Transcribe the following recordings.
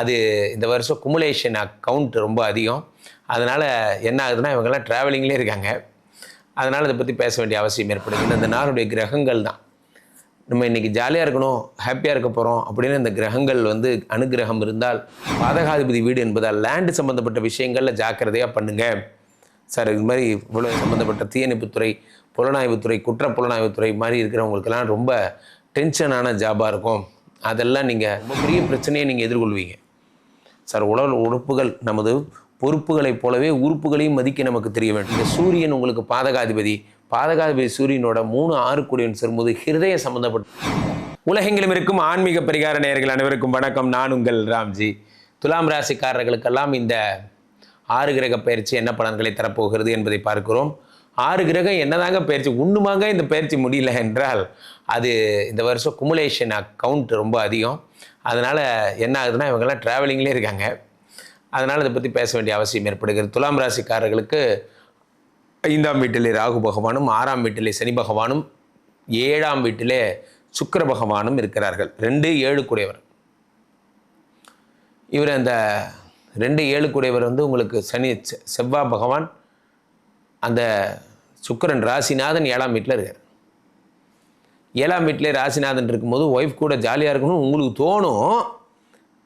அது இந்த வருஷம் குமுலேஷன் அக்கவுண்ட் ரொம்ப அதிகம். அதனால் என்ன ஆகுதுன்னா இவங்கெல்லாம் ட்ராவலிங்லேயே இருக்காங்க. அதனால் அதை பற்றி பேச வேண்டிய அவசியம் ஏற்படுது இந்த நாளுடைய கிரகங்கள் தான். நம்ம இன்றைக்கி ஜாலியாக இருக்கணும் ஹாப்பியாக இருக்க போகிறோம் அப்படின்னு இந்த கிரகங்கள் வந்து அனுகிரகம் இருந்தால் பாதகாதிபதி வீடு என்பதால் லேண்டு சம்மந்தப்பட்ட விஷயங்களில் ஜாக்கிரதையாக பண்ணுங்கள் சார் இது மாதிரி இவ்வளோ சம்மந்தப்பட்ட தீயணைப்புத்துறை புலனாய்வுத்துறை குற்ற புலனாய்வுத்துறை மாதிரி இருக்கிறவங்களுக்கெல்லாம் ரொம்ப டென்ஷனான ஜாபாக இருக்கும். அதெல்லாம் நீங்கள் ரொம்ப பெரிய பிரச்சனையை நீங்கள் எதிர்கொள்வீங்க. சார் உடல் உறுப்புகள் நமது பொறுப்புகளைப் போலவே உறுப்புகளையும் மதிக்க நமக்கு தெரிய வேண்டும். இந்த சூரியன் உங்களுக்கு பாதகாதிபதி. பாதகாதிபதி சூரியனோட மூணு ஆறு கூடியன் சேரும்போது ஹிருதய சம்பந்தப்பட்ட உலகெங்கிலும் இருக்கும் ஆன்மீக பரிகார நேயர்கள் அனைவருக்கும் வணக்கம். நான் உங்கள் ராம்ஜி. துலாம் ராசிக்காரர்களுக்கெல்லாம் இந்த ஆறு கிரக பயிற்சி என்ன பலன்களை தரப்போகிறது என்பதை பார்க்கிறோம். ஆறு கிரகம் என்னதாங்க பயிற்சி? ஒன்றுமாங்க இந்த பயிற்சி முடியல என்றால் அது இந்த வருஷம் குமுலேஷன் அக்கவுண்ட் ரொம்ப அதிகம். அதனால் என்ன ஆகுதுன்னா இவங்கெல்லாம் ட்ராவலிங்லேயே இருக்காங்க. அதனால் இதை பற்றி பேச வேண்டிய அவசியம் ஏற்படுகிறது. துலாம் ராசிக்காரர்களுக்கு ஐந்தாம் வீட்டிலே ராகு பகவானும் ஆறாம் வீட்டிலே சனி பகவானும் ஏழாம் வீட்டிலே சுக்கர பகவானும் இருக்கிறார்கள். ரெண்டு ஏழு கூடையவர் இவர் அந்த ரெண்டு ஏழு கூடையவர் வந்து உங்களுக்கு சனி செ- செவ்வாய் பகவான் அந்த சுக்கிரன் ராசிநாதன் ஏழாம் வீட்டில் இருக்கார். ஏழாம் வீட்டிலே ராசிநாதன் இருக்கும்போது ஒய்ஃப் கூட ஜாலியாக இருக்கணும் உங்களுக்கு தோணும்.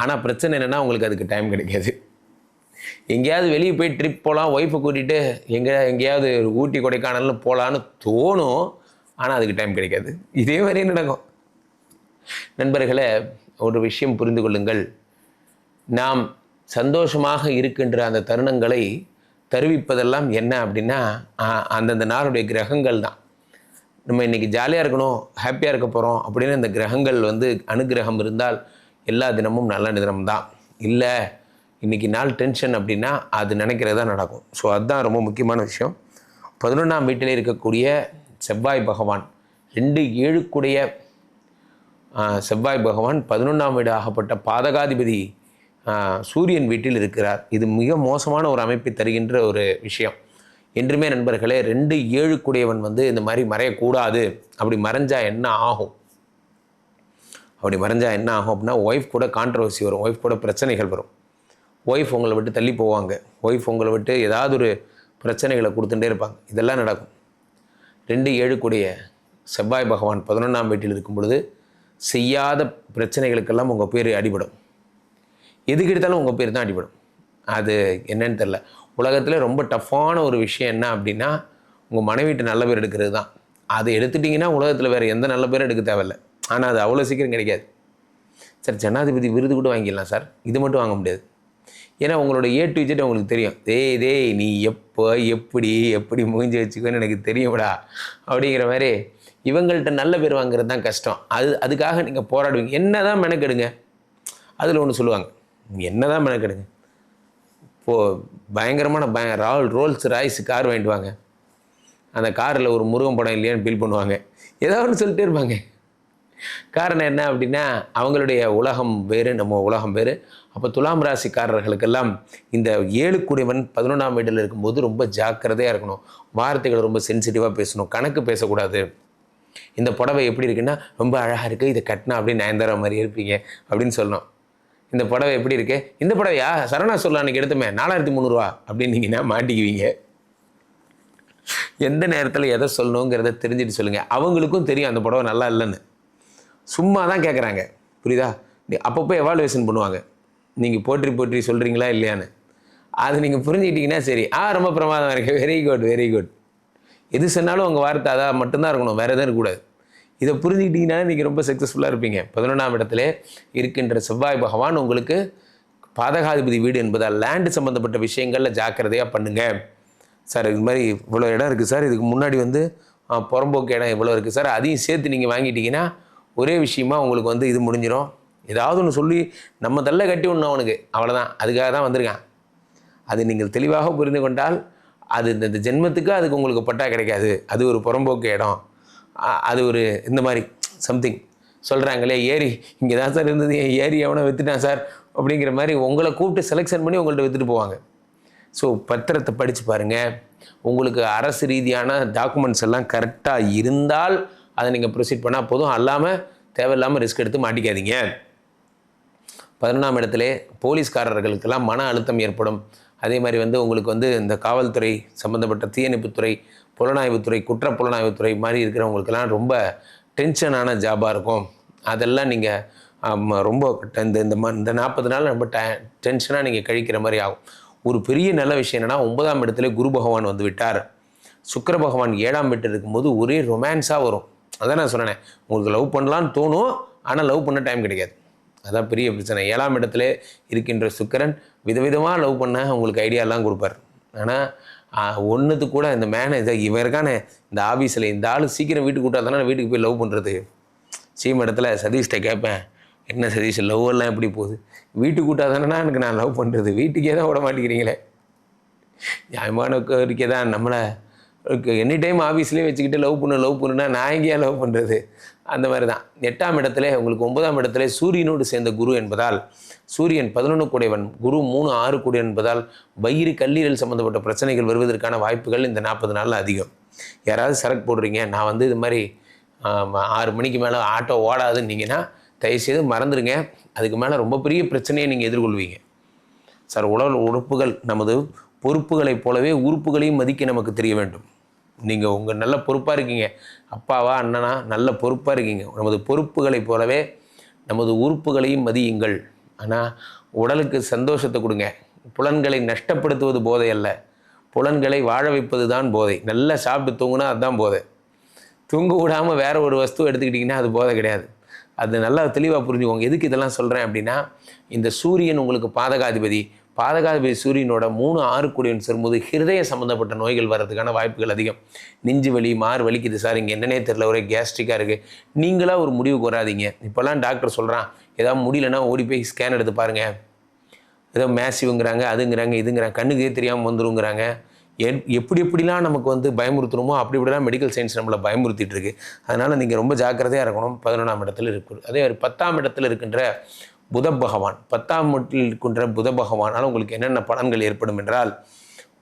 ஆனால் பிரச்சனை என்னென்னா உங்களுக்கு அதுக்கு டைம் கிடைக்காது. எங்கேயாவது வெளியே போய் ட்ரிப் போகலாம் ஒய்ஃபை கூட்டிகிட்டு எங்கே எங்கேயாவது ஊட்டி கொடைக்கானல்னு போகலான்னு தோணும். ஆனால் அதுக்கு டைம் கிடைக்காது. இதே மாதிரியே நடக்கும். நண்பர்களே ஒரு விஷயம் புரிந்து கொள்ளுங்கள். நாம் சந்தோஷமாக இருக்கின்ற அந்த தருணங்களை தருவிப்பதெல்லாம் என்ன அப்படின்னா அந்தந்த நாளுடைய கிரகங்கள் தான் நம்ம இன்றைக்கி ஜாலியாக இருக்கணும் ஹாப்பியாக இருக்க போகிறோம் அப்படின்னு இந்த கிரகங்கள் வந்து அனுகிரகம் இருந்தால் எல்லா தினமும் நல்ல தினம் தான் இல்லை இன்றைக்கி நாள் டென்ஷன் அப்படின்னா அது நினைக்கிறதா நடக்கும். ஸோ அதுதான் ரொம்ப முக்கியமான விஷயம். பதினொன்றாம் வீட்டில் இருக்கக்கூடிய செவ்வாய் பகவான் ரெண்டு ஏழுக்குடைய செவ்வாய் பகவான் பதினொன்றாம் வீடு ஆகப்பட்ட பாதகாதிபதி சூரியன் வீட்டில் இருக்கிறார். இது மிக மோசமான ஒரு அமைப்பை தருகின்ற ஒரு விஷயம். என்றுமே நண்பர்களே ரெண்டு ஏழுக்குடையவன் வந்து இந்த மாதிரி மறையக்கூடாது. அப்படி மறைஞ்சா என்ன ஆகும்? அப்படி மறைஞ்சா என்ன ஆகும் அப்படின்னா ஒய்ஃப் கூட கான்ட்ரவர்சி வரும் ஒய்ஃப் கூட பிரச்சனைகள் வரும். ஒய்ஃப் உங்களை விட்டு தள்ளி போவாங்க. ஒய்ஃப் உங்களை விட்டு ஏதாவது ஒரு பிரச்சனைகளை கொடுத்துட்டே இருப்பாங்க. இதெல்லாம் நடக்கும். ரெண்டு ஏழுக்குடைய செவ்வாய் பகவான் பதினொன்றாம் வீட்டில் இருக்கும் பொழுது செய்யாத பிரச்சனைகளுக்கெல்லாம் உங்கள் பேர் அடிபடும். எதுக்கு எடுத்தாலும் உங்கள் பேர் தான் அடிபடும். அது என்னன்னு தெரில உலகத்தில் ரொம்ப டஃப்பான ஒரு விஷயம் என்ன அப்படின்னா உங்கள் மனைவிட்டு நல்ல பேர் எடுக்கிறது தான். அதை எடுத்துட்டிங்கன்னா உலகத்தில் வேறு எந்த நல்ல பேரும் எடுக்க தேவையில்ல. ஆனால் அது அவ்வளோ சீக்கிரம் கிடைக்காது. சார் ஜனாதிபதி விருது கூட வாங்கிடலாம் சார். இது மட்டும் வாங்க முடியாது. ஏன்னா உங்களோட ஏ டு இஜெட் உங்களுக்கு தெரியும். தேய் தேய் நீ எப்போ எப்படி எப்படி மூஞ்சி வச்சுக்கோன்னு எனக்கு தெரியும்டா. அப்படிங்கிற மாதிரி இவங்கள்ட்ட நல்ல பேர் வாங்குறது தான் கஷ்டம். அது அதுக்காக நீங்கள் போராடுவீங்க. என்ன தான் மெனக்கெடுங்க. அதில் ஒன்று சொல்லுவாங்க. என்ன தான் மெனக்கெடுங்க. இப்போது பயங்கரமான பய ரால் ரோல்ஸ் ராய்ஸ் கார் வாங்கிட்டு வாங்க. அந்த காரில் ஒரு முருகன் படம் இல்லையான்னு பில் பண்ணுவாங்க. ஏதாவது ஒன்று சொல்லிட்டே இருப்பாங்க. காரணம் என்ன அப்படின்னா அவங்களுடைய உலகம் வேறு நம்ம உலகம் வேறு. அப்போ துலாம் ராசிக்காரர்களுக்கெல்லாம் இந்த ஏழு குடிவன் பதினொன்றாம் வீட்டில் இருக்கும்போது ரொம்ப ஜாக்கிரதையாக இருக்கணும். வார்த்தைகளை ரொம்ப சென்சிட்டிவாக பேசணும். கணக்கு பேசக்கூடாது. இந்த புடவை எப்படி இருக்குன்னா ரொம்ப அழகாக இருக்குது இதை கட்டினா அப்படின்னு நயன்தாரா மாதிரி இருப்பீங்க அப்படின்னு சொல்லணும். இந்த புடவை எப்படி இருக்கு? இந்த புடவையா? சரணா சொல்லலாம் அன்னைக்கு எடுத்துமே நாலாயிரத்தி முந்நூறுரூவா அப்படின்னீங்கன்னா மாட்டிக்குவீங்க? எந்த நேரத்தில் எதை சொல்லணுங்கிறத தெரிஞ்சுட்டு சொல்லுங்கள் அவங்களுக்கும் தெரியும் அந்த புடவை நல்லா இல்லைன்னு. சும்மா தான் கேட்குறாங்க புரியுதா அப்பப்போ எவாலுவேஷன் பண்ணுவாங்க. நீங்கள் போற்றி போற்றி சொல்கிறீங்களா இல்லையான்னு. அது நீங்கள் புரிஞ்சுக்கிட்டீங்கன்னா சரி. ஆ ரொம்ப பிரமாதம் இருக்கு. வெரி குட் வெரி குட் எது சொன்னாலும் உங்கள் வார்த்தை அதாக மட்டும்தான் இருக்கணும். வேறு எதுவும் இருக்கக்கூடாது. இதை புரிஞ்சுக்கிட்டீங்கன்னா நீங்கள் ரொம்ப சக்ஸஸ்ஃபுல்லாக இருப்பீங்க. பதினொன்றாம் இடத்துல இருக்கின்ற செவ்வாய் பகவான் உங்களுக்கு பாதகாதிபதி வீடு என்பதால் லேண்டு சம்மந்தப்பட்ட விஷயங்களில் ஜாக்கிரதையாக பண்ணுங்கள் சார் இது மாதிரி இவ்வளோ இடம் இருக்குது சார். இதுக்கு முன்னாடி வந்து புறம்போக்கு இடம் இவ்வளோ இருக்குது சார். அதையும் சேர்த்து நீங்கள் வாங்கிட்டீங்கன்னா ஒரே விஷயமா உங்களுக்கு வந்து இது முடிஞ்சிடும் ஏதாவது ஒன்று சொல்லி நம்ம தள்ள கட்டி ஒன்று அவனுக்கு. அவ்வளோதான் அதுக்காக தான் வந்திருக்கான். அது நீங்கள் தெளிவாக புரிந்து கொண்டால் அது இந்த ஜென்மத்துக்கு அதுக்கு உங்களுக்கு பட்டா கிடைக்காது. அது ஒரு புறம்போக்கு இடம். அது ஒரு இந்த மாதிரி சம்திங் சொல்கிறாங்களே ஏரி இங்கே தான் சார் இருந்தது என் ஏரி எவனை விற்றுட்டான் சார் அப்படிங்கிற மாதிரி உங்களை கூப்பிட்டு செலெக்ஷன் பண்ணி உங்கள்கிட்ட விற்றுட்டு போவாங்க. ஸோ பத்திரத்தை படித்து பாருங்கள் உங்களுக்கு அரசு ரீதியான டாக்குமெண்ட்ஸ் எல்லாம் கரெக்டாக இருந்தால் அதை நீங்கள் ப்ரொசீட் பண்ணால் போதும். அல்லாமல் தேவையில்லாமல் ரிஸ்க் எடுத்து மாட்டிக்காதீங்க. பதினொன்றாம் இடத்துல போலீஸ்காரர்களுக்கெல்லாம் மன அழுத்தம் ஏற்படும். அதே மாதிரி வந்து உங்களுக்கு வந்து இந்த காவல்துறை சம்மந்தப்பட்ட தீயணைப்புத்துறை புலனாய்வுத்துறை குற்ற புலனாய்வுத்துறை மாதிரி இருக்கிறவங்களுக்கெல்லாம் ரொம்ப டென்ஷனான ஜாபாக இருக்கும். அதெல்லாம் நீங்கள் ரொம்ப இந்த இந்த ம- இந்த நாற்பது நாள் ரொம்ப ட டென்ஷனாக நீங்கள் கழிக்கிற மாதிரி ஆகும். ஒரு பெரிய நல்ல விஷயம் என்னென்னா ஒன்பதாம் இடத்துல குரு பகவான் வந்து விட்டார். சுக்கர பகவான் ஏழாம் வீட்டில் இருக்கும்போது ஒரே ரொமான்ஸாக வரும். அதான் நான் சொன்னேன் உங்களுக்கு லவ் பண்ணலான்னு தோணும் ஆனால் லவ் பண்ண டைம் கிடைக்காது. அதான் பெரிய பிரச்சனை. ஏழாம் இடத்துல இருக்கின்ற சுக்கிரன் விதவிதமாக லவ் பண்ண உங்களுக்கு ஐடியாலாம் கொடுப்பார். ஆனால் ஒன்றுத்து கூட இந்த மேனேஜர் இவன் இருக்கானே இந்த ஆஃபீஸில் இந்த ஆள் சீக்கிரம் வீட்டுக்கு கூட்டா தானே வீட்டுக்கு போய் லவ் பண்ணுறது சீம இடத்துல சதீஷ்கிட்ட கேட்பேன் என்ன சதீஷ் லவ் எல்லாம் எப்படி போகுது? வீட்டுக்கு கூட்டா தானேண்ணா எனக்கு நான் லவ் பண்ணுறது வீட்டுக்கே தான் விட மாட்டேங்கிறீங்களே. நியாயமான கோரிக்கை தான் நம்மளை எனி டைம் ஆஃபீஸ்லேயே வச்சுக்கிட்டு லவ் பண்ணு லவ் பண்ணுன்னா நான் எங்கேயா லவ் பண்ணுறது அந்த மாதிரி தான் எட்டாம் இடத்துல உங்களுக்கு ஒன்பதாம் இடத்துல சூரியனோடு சேர்ந்த குரு என்பதால் சூரியன் பதினொன்று கூடையவன் குரு மூணு ஆறு கூடிய என்பதால் வயிறு கல்லீரல் சம்மந்தப்பட்ட பிரச்சனைகள் வருவதற்கான வாய்ப்புகள் இந்த நாற்பது நாளில் அதிகம். யாராவது சரக்கு போடுறீங்க நான் வந்து இது மாதிரி ஆறு மணிக்கு மேலே ஆட்டோ ஓடாதுன்னீங்கன்னா தயவுசெய்து மறந்துடுங்க அதுக்கு மேலே ரொம்ப பெரிய பிரச்சனையை நீங்கள் எதிர்கொள்வீங்க. சார் உடல் உறுப்புகள் நமது பொறுப்புகளைப் போலவே உறுப்புகளையும் மதிக்க நமக்கு தெரிய வேண்டும். நீங்கள் உங்கள் நல்ல பொறுப்பாக இருக்கீங்க. அப்பாவா அண்ணனா நல்ல பொறுப்பாக இருக்கீங்க. நமது பொறுப்புகளைப் போலவே நமது உறுப்புகளையும் மதியுங்கள். ஆனால் உடலுக்கு சந்தோஷத்தை கொடுங்க. புலன்களை நஷ்டப்படுத்துவது போதை அல்ல. புலன்களை வாழ வைப்பது தான் போதை. நல்லா சாப்பிட்டு தூங்குனா அதுதான் போதை. தூங்க விடாமல் வேற ஒரு வஸ்து எடுத்துக்கிட்டிங்கன்னா அது போதை கிடையாது. அது நல்லா தெளிவாக புரிஞ்சுக்கோங்க. எதுக்கு இதெல்லாம் சொல்கிறேன் அப்படின்னா இந்த சூரியன் உங்களுக்கு பாதகாதிபதி. பாதகாதிபதி சூரியனோட மூணு ஆறு கூடியவன் சேரும்போது ஹிருதய சம்மந்தப்பட்ட நோய்கள் வர்றதுக்கான வாய்ப்புகள் அதிகம். நெஞ்சு வலி மாறு வலிக்குது சார். இங்கே என்னன்னே தெரில ஒரே கேஸ்ட்ரிக்காக இருக்குது நீங்களாக ஒரு முடிவுக்கு வராதீங்க இப்போல்லாம் டாக்டர் சொல்கிறான் ஏதாவது முடியலன்னா ஓடி போய் ஸ்கேன் எடுத்து பாருங்கள் ஏதோ மேசிவுங்கிறாங்க அதுங்கிறாங்க இதுங்கிறாங்க. கண்ணுக்கே தெரியாமல் வந்துருங்கிறாங்க. எப் எப்படி எப்படிலாம் நமக்கு வந்து பயமுறுத்தணுமோ அப்படி இப்படிலாம் மெடிக்கல் சயின்ஸ் நம்மளை பயமுறுத்திட்டு இருக்கு. அதனால் நீங்கள் ரொம்ப ஜாக்கிரதையாக இருக்கணும். பதினொன்றாம் இடத்துல இருக்கு. அதே மாதிரி பத்தாம் இடத்துல இருக்கின்ற புத பகவான் பத்தாம் வீட்டில் இருக்கின்ற புத பகவானால் உங்களுக்கு என்னென்ன பலன்கள் ஏற்படும் என்றால்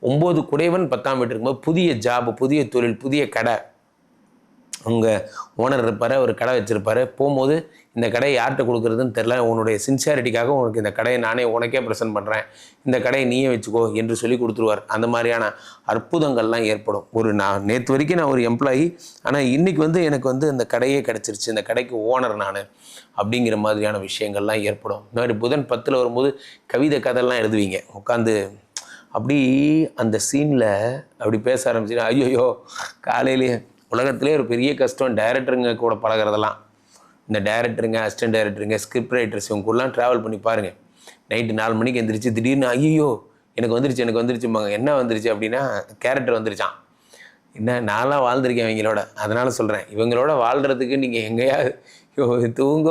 ஒம்பது குடைவன் பத்தாம் வீட்டு இருக்கும்போது புதிய ஜாப் புதிய தொழில் புதிய கடை உங்கள் ஓனர் இருப்பார் ஒரு கடை வச்சுருப்பார். போகும்போது இந்த கடையை யார்கிட்ட கொடுக்குறதுன்னு தெரில உன்னுடைய சின்சியாரிட்டிக்காக உனக்கு இந்த கடையை நானே உனக்கே ப்ரெசென்ட் பண்ணுறேன் இந்த கடையை நீயே வச்சுக்கோ என்று சொல்லி கொடுத்துருவார். அந்த மாதிரியான அற்புதங்கள்லாம் ஏற்படும். ஒரு நான் நேற்று வரைக்கும் நான் ஒரு எம்ப்ளாயி ஆனால் இன்றைக்கி வந்து எனக்கு வந்து இந்த கடையே கிடச்சிருச்சு. இந்த கடைக்கு ஓனர் நான் அப்படிங்கிற மாதிரியான விஷயங்கள்லாம் ஏற்படும். இந்த மாதிரி புதன் பத்தில் வரும்போது கவிதை கதைலாம் எழுதுவீங்க. உட்காந்து அப்படி அந்த சீனில் அப்படி பேச ஆரம்பிச்சுன்னா ஐயோயோ காலையிலேயே உலகத்திலே ஒரு பெரிய கஷ்டம் டைரக்டருங்க கூட பழகுறதெல்லாம். இந்த டைரக்டருங்க அசிஸ்டன்ட் டைரக்டருங்க ஸ்கிரிப்ட் ரைட்டர்ஸ் இவங்க கூடலாம் ட்ராவல் பண்ணி பாருங்கள் நைட்டு நாலு மணிக்கு எந்திரிச்சு திடீர்னு ஐயோ எனக்கு வந்துருச்சு எனக்கு வந்துருச்சும்பாங்க. என்ன வந்துருச்சு அப்படின்னா கேரக்டர் வந்துருச்சான் என்ன நான்லாம் வாழ்ந்திருக்கேன் இவங்களோட. அதனால் சொல்கிறேன் இவங்களோட வாழ்கிறதுக்கு நீங்கள் எங்கேயாவது ஐயோ, தூங்க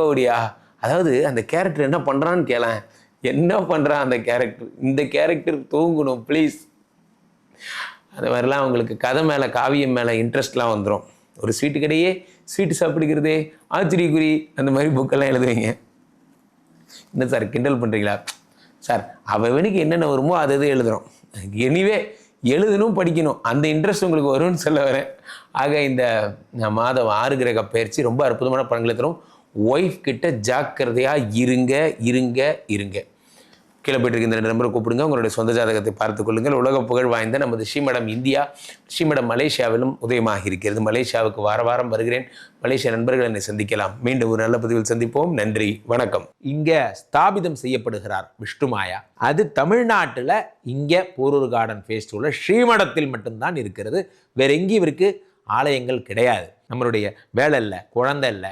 அதாவது அந்த கேரக்டர் என்ன பண்ணுறான்னு கேளேன். என்ன பண்ணுறான் அந்த கேரக்டர் இந்த கேரக்டர் தூங்கணும் ப்ளீஸ் அது மாதிரிலாம் அவங்களுக்கு கதை மேலே காவியம் மேலே இன்ட்ரெஸ்ட்லாம் வந்துடும் ஒரு ஸ்வீட்டு கடையே ஸ்வீட்டு சாப்பிடுக்கிறதே ஆச்சரியக்குறி அந்த மாதிரி புக்கெல்லாம் எழுதுவீங்க. என்ன சார் கிண்டல் பண்ணுறீங்களா சார் அவனுக்கு என்னென்ன வருமோ அதை எது எழுதுகிறோம் எனிவே எழுதணும் படிக்கணும். அந்த இன்ட்ரெஸ்ட் உங்களுக்கு வரும்னு சொல்ல வரேன். ஆக இந்த மாதம் ஆறு கிரக பயிற்சி ரொம்ப அற்புதமான பலன்களை தரும். ஒய்ஃப் கிட்ட ஜாக்கிரதையாக இருங்க இருங்க இருங்க. கீழே போயிட்டு இருக்க இந்த நம்பரை கூப்பிடுங்க. உங்களுடைய சொந்த ஜாதகத்தை பார்த்துக் கொள்ளுங்கள். உலக புகழ் வாய்ந்த நமது ஸ்ரீமடம் இந்தியா ஸ்ரீமடம் மலேசியாவிலும் உதயமாக இருக்கிறது. மலேசியாவுக்கு வார வாரம் வருகிறேன். மலேசிய நண்பர்கள் என்னை சந்திக்கலாம். மீண்டும் ஒரு நல்ல பதிவில் சந்திப்போம். நன்றி வணக்கம். இங்க ஸ்தாபிதம் செய்யப்படுகிறார் விஷ்ணுமாயா அது தமிழ்நாட்டில் இங்கே போரூர் கார்டன் ஃபேஸ்டிவலில் ஸ்ரீமடத்தில் மட்டும்தான் இருக்கிறது. வேற எங்கேயும் இவருக்கு ஆலயங்கள் கிடையாது. நம்மளுடைய வேலை இல்லை குழந்தை இல்லை